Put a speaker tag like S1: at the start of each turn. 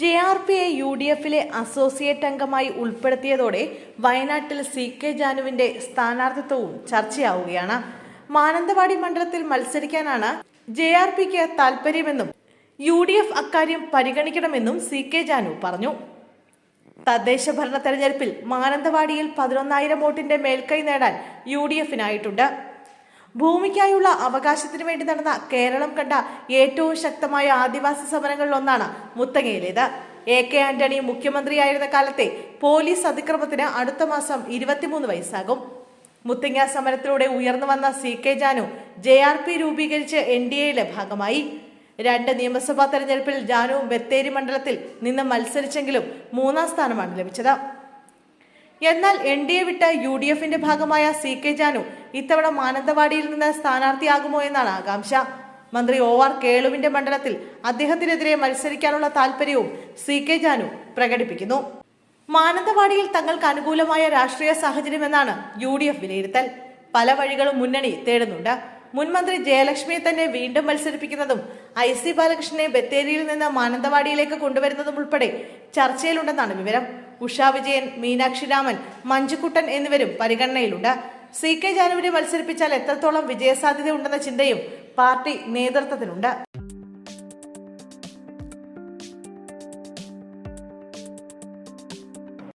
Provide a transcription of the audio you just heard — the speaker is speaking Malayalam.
S1: ജെ ആർ പിയെ യു ഡി എഫിലെ അസോസിയേറ്റ് അംഗമായി ഉൾപ്പെടുത്തിയതോടെ വയനാട്ടിൽ സി കെ ജാനുവിന്റെ സ്ഥാനാർത്ഥിത്വവും ചർച്ചയാവുകയാണ്. മാനന്തവാടി മണ്ഡലത്തിൽ മത്സരിക്കാനാണ് ജെ ആർ പിക്ക് താൽപര്യമെന്നും യു ഡി എഫ് അക്കാര്യം പരിഗണിക്കണമെന്നും സി കെ ജാനു പറഞ്ഞു. തദ്ദേശ ഭരണ തെരഞ്ഞെടുപ്പിൽ മാനന്തവാടിയിൽ പതിനൊന്നായിരം വോട്ടിന്റെ മേൽക്കൈ നേടാൻ യു ഡി എഫിനായിട്ടുണ്ട്. ഭൂമിക്കായുള്ള അവകാശത്തിനു വേണ്ടി നടന്ന കേരളം കണ്ട ഏറ്റവും ശക്തമായ ആദിവാസി സമരങ്ങളിൽ ഒന്നാണ് മുത്തങ്ങയിലേത്. എ കെ ആന്റണി മുഖ്യമന്ത്രിയായിരുന്ന കാലത്തെ പോലീസ് അതിക്രമത്തിന് അടുത്ത മാസം ഇരുപത്തിമൂന്ന് വയസ്സാകും. മുത്തങ്ങ സമരത്തിലൂടെ ഉയർന്നു വന്ന C K Janu J R P രൂപീകരിച്ച് എൻ ഡി എയിലെ ഭാഗമായി. രണ്ട് നിയമസഭാ തെരഞ്ഞെടുപ്പിൽ ജാനു ബത്തേരി മണ്ഡലത്തിൽ നിന്ന് മത്സരിച്ചെങ്കിലും മൂന്നാം സ്ഥാനമാണ് ലഭിച്ചത്. എന്നാൽ എൻ ഡി എ വിട്ട് യു ഡി എഫിന്റെ ഭാഗമായ സി കെ ജാനു ഇത്തവണ മാനന്തവാടിയിൽ നിന്ന് സ്ഥാനാർത്ഥിയാകുമോ എന്നാണ് ആകാംക്ഷ. മന്ത്രി ഒ ആർ കേളുവിന്റെ മണ്ഡലത്തിൽ അദ്ദേഹത്തിനെതിരെ മത്സരിക്കാനുള്ള താല്പര്യവും സി കെ ജാനു പ്രകടിപ്പിക്കുന്നു. മാനന്തവാടിയിൽ തങ്ങൾക്ക് അനുകൂലമായ രാഷ്ട്രീയ സാഹചര്യമെന്നാണ് യു ഡി എഫ് വിലയിരുത്തൽ. പല വഴികളും മുന്നണി തേടുന്നുണ്ട്. മുൻമന്ത്രി ജയലക്ഷ്മിയെ തന്നെ വീണ്ടും മത്സരിപ്പിക്കുന്നതും ഐ സി ബാലകൃഷ്ണനെ ബത്തേരിയിൽ നിന്ന് മാനന്തവാടിയിലേക്ക് കൊണ്ടുവരുന്നതും ഉൾപ്പെടെ ചർച്ചയിലുണ്ടെന്നാണ് വിവരം. ഉഷാ വിജയൻ മീനാക്ഷി രാമൻ മഞ്ജുക്കുട്ടൻ എന്നിവരും പരിഗണനയിലുണ്ട്. സി കെ ജാനുവിനെ മത്സരിപ്പിച്ചാൽ എത്രത്തോളം വിജയസാധ്യതയുണ്ടെന്ന ചിന്തയും പാർട്ടി നേതൃത്വത്തിനുണ്ട്.